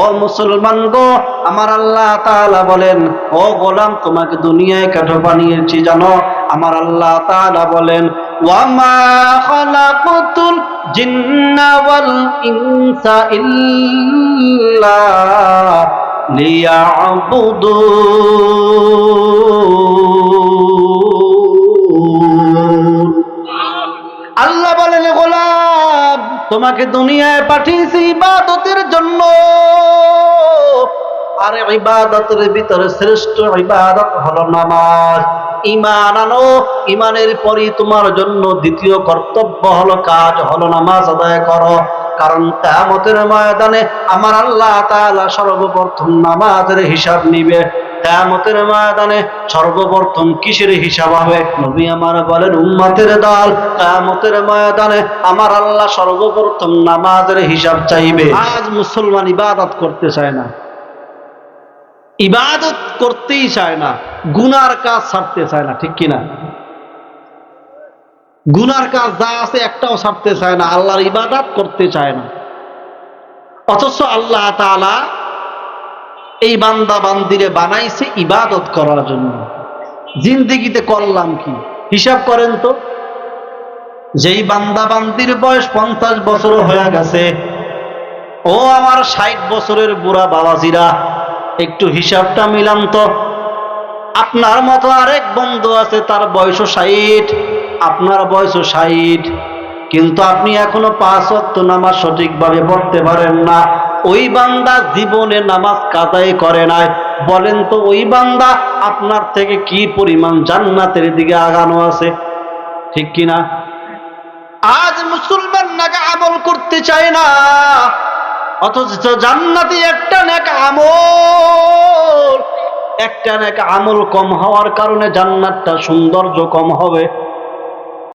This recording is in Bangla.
ও মুসলমান গো, আমার আল্লাহ তাআলা বলেন, ও গোলাম, তোমাকে দুনিয়ায় কেন বানিয়েছি, জানো? আমার আল্লাহ তাআলা বলেন, ওয়ামা খালাকুতুল জিন্না ওয়াল ইনসা ইল্লা লিয়াবুদুন আল্লাহ বলেন গোলাম, তোমাকে দুনিয়ায় পাঠিয়েছি ইবাদতের জন্য। আর ইবাদতের ভিতরে শ্রেষ্ঠ ইবাদত হলো নামাজ। ইমান আনো ইমানের পরই তোমার জন্য দ্বিতীয় কর্তব্য হলো কাজ, হলো নামাজ আদায় করো। কারণ কিয়ামতের ময়দানে আমার আল্লাহ তাআলা সর্বপ্রথম নামাজের হিসাব নিবে। কিয়ামতের ময়দানে সর্বপ্রথম কিসের হিসাব হবে? নবী আমার বলেন, উম্মতের দল। কিয়ামতের ময়দানে আমার আল্লাহ সর্বপ্রথম নামাজের হিসাব চাইবে। আজ মুসলমান ইবাদত করতে চায় না। ইবাদত করতেই চায় না, গুনার কাজ ছাড়তে চায় না, ঠিক কিনা? গুনার কাজ যা আছে একটাও ছাড়তে চায় না, আল্লাহর ইবাদত করতে চায় না। অথচ আল্লাহ তাআলা এই বান্দা বান্দিরে বানাইছে ইবাদত করার জন্য। জিন্দিগিতে করলাম কি? হিসাব করেন তো। যেই বান্দা বান্দির বয়স পঞ্চাশ বছর হয়ে গেছে, ও আমার ষাট বছরের বুড়া বাবাজিরা একটু হিসাবটা মিলাম তো। আপনার মতো আরেক বন্ধু আছে, তার বয়সও ষাট। আপনার বয়সও ষাট। কিন্তু আপনি এখনও পাঁচ অক্ত নামাজ সঠিকভাবে পড়তে পারেন না। ওই বান্দা জীবনে নামাজ কাদাই করে নাই। বলেন তো, ওই বান্দা আপনার থেকে কি পরিমাণ জান্নাতের দিকে আগানো আছে? ঠিক কিনা আজ মুসলমান নাকি আমল করতে চায় না। অথচ জান্নাতি একটা নেক আমল একটা নেক আমল কম হওয়ার কারণে জান্নাতটা সৌন্দর্য কম হবে।